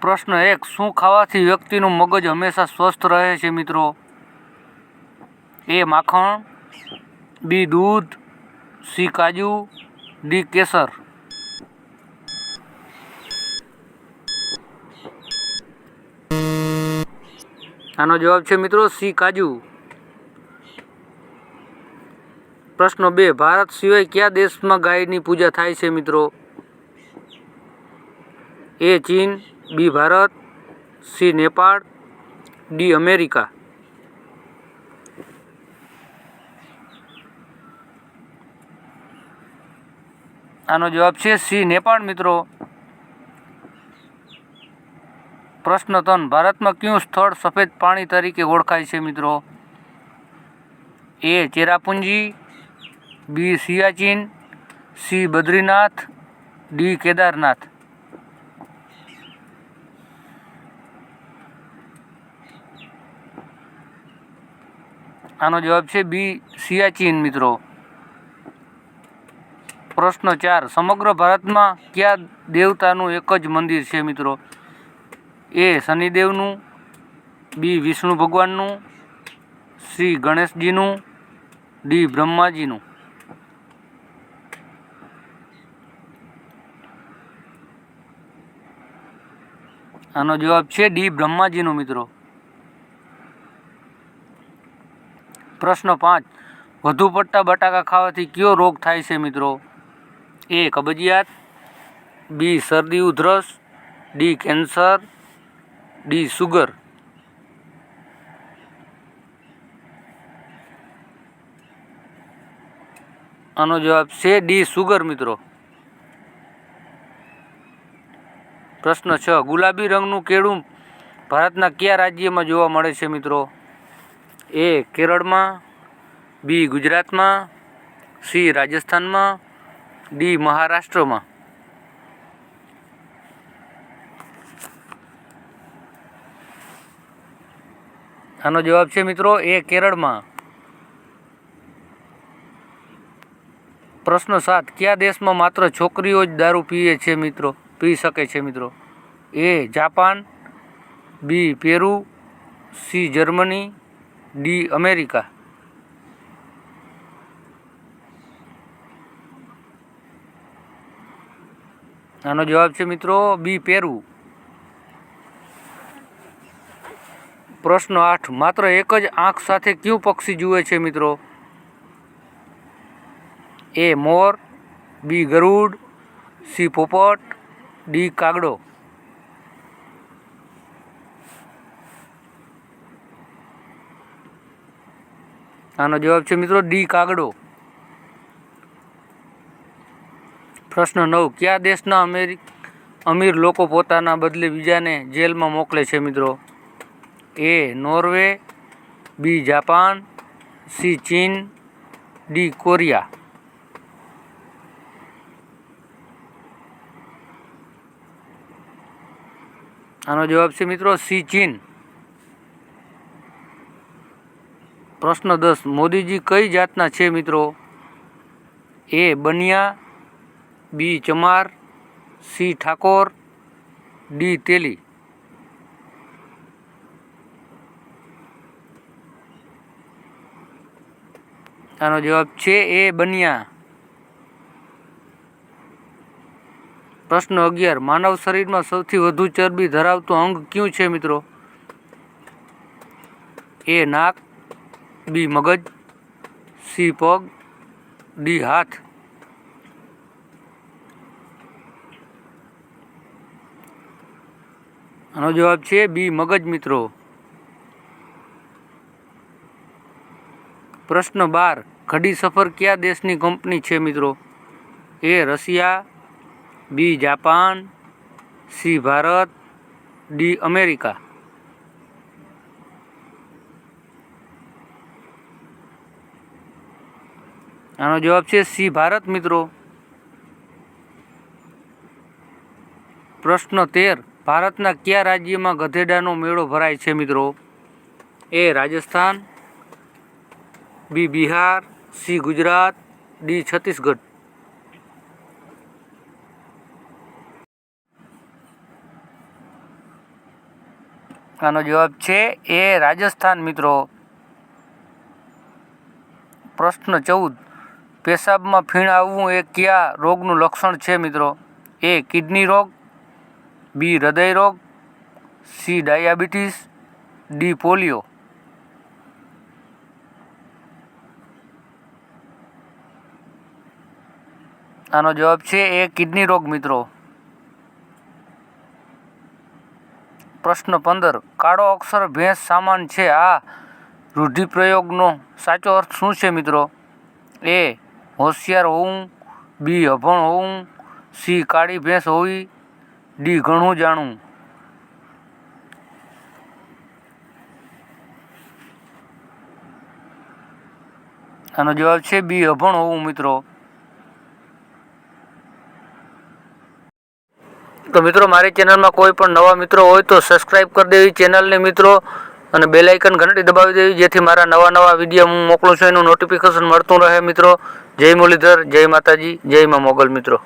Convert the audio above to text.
પ્રશ્ન એક, શું ખાવાથી વ્યક્તિનું મગજ હંમેશા સ્વસ્થ રહે છે મિત્રો? એ માખણ, બી દૂધ, સી કાજુ, ડી કેસર. આનો જવાબ છે મિત્રો સી કાજુ. પ્રશ્ન બે, ભારત સિવાય કયા દેશમાં ગાયની પૂજા થાય છે મિત્રો? A China B Bharat, C Nepal, D America. આનો જવાબ છે સી નેપાળ, મિત્રો. પ્રશ્ન ત્રણ ભારતમાં કયું સ્થળ સફેદ પાણી તરીકે ઓળખાય છે, મિત્રો? A Cherrapunji, B Siachen, C Badrinath, D Kedarnath. આનો જવાબ છે બી સિયાચીન, મિત્રો. પ્રશ્ન ચાર, સમગ્ર ભારતમાં કયા દેવતાનું એક જ મંદિર છે, મિત્રો? એ શનિદેવનું, બી વિષ્ણુ ભગવાનનું, સી ગણેશજીનું, ડી બ્રહ્માજીનું. આનો જવાબ છે ડી બ્રહ્માજીનું, મિત્રો. પ્રશ્ન પાંચ. વધુ પડતા બટાકા ખાવાથી કયો રોગ થાય છે મિત્રો? એ, કબજિયાત. બી, શરદી ઉધરસ. D, cancer. D, sugar. આનો જવાબ છે ડી, સુગર મિત્રો. પ્રશ્ન છ. ગુલાબી રંગનું કેળું ભારતના કયા રાજ્યમાં જોવા મળે છે મિત્રો? એ કેરળમાં, બી ગુજરાતમાં, સી રાજસ્થાનમાં, ડી મહારાષ્ટ્રમાં. આનો જવાબ છે મિત્રો એ કેરળમાં. પ્રશ્ન સાત, કયા દેશમાં માત્ર છોકરીઓ જ દારૂ પીએ છે મિત્રો? પી શકે છે મિત્રો. A Japan, B Peru, C Germany D America. આનો જવાબ છે મિત્રો બી પેરુ. પ્રશ્ન આઠ, માત્ર એક જ આંખ સાથે કયું પક્ષી જુએ છે મિત્રો? એ મોર, બી ગરુડ, સી પોપટ, ડી કાગડો. આનો જવાબ છે મિત્રો ડી કાગડો. પ્રશ્ન નવ, કયા દેશના અમેરિક, અમીર લોકો પોતાના બદલે બીજાને જેલમાં મોકલે છે મિત્રો? A, Norway, B, Japan, C, China, D, Korea. આનો જવાબ છે મિત્રો સી, ચીન. પ્રશ્ન દસ, મોદીજી કઈ જાતના છે મિત્રો? A, Baniya, B, Chamar, C, Thakor, D, Teli. આનો જવાબ છે એ, બનિયા. પ્રશ્ન અગિયાર, માનવ શરીરમાં સૌથી વધુ ચરબી ધરાવતું અંગ કયું છે મિત્રો? એ, નાક બી મગજ, સી પગ, ડી હાથ. આનો જવાબ છે બી મગજ, મિત્રો. પ્રશ્ન બાર, ઘડી સફર કયા દેશની કંપની છે, મિત્રો? A Russia, B Japan, C Bharat, D America. આનો જવાબ છે સી ભારત, મિત્રો. પ્રશ્ન તેર, ભારતના કયા રાજ્યમાં ગધેડાનો મેળો ભરાય છે, મિત્રો? A Rajasthan, B Bihar, C Gujarat, D Chhattisgarh. આનો જવાબ છે એ રાજસ્થાન, મિત્રો. પ્રશ્ન ચૌદ પેશાબમાં ફીણ આવવું એ કયા રોગનું લક્ષણ છે મિત્રો? એ કિડની રોગ, બી હૃદય રોગ, સી ડાયાબિટીસ, ડી પોલિયો. આનો જવાબ છે એ કિડની રોગ મિત્રો. પ્રશ્ન પંદર, કાળો અક્ષર ભેંસ સામાન છે. આ રૂઢિપ્રયોગનો સાચો અર્થ શું છે મિત્રો? એ હોશિયાર હોવું બી અભણ હોવું સી કાળી ભેંસ હોવી ડી ઘણું જાણવું આનો જવાબ છે બી અભણ હોવું મિત્રો. તો મિત્રો, મારી ચેનલમાં કોઈ પણ નવા મિત્રો હોય તો સબસ્ક્રાઈબ કરી દેવી ચેનલને, મિત્રો, અને બેલ આઇકન ઘંટડી દબાવી દેવી, જેથી મારા નવા નવા વીડિયો હું મોકલું છું, એનું નોટિફિકેશન મળતું રહે, મિત્રો. જય મુરલીધર જય માતાજી જય મા મોગલ મિત્રો.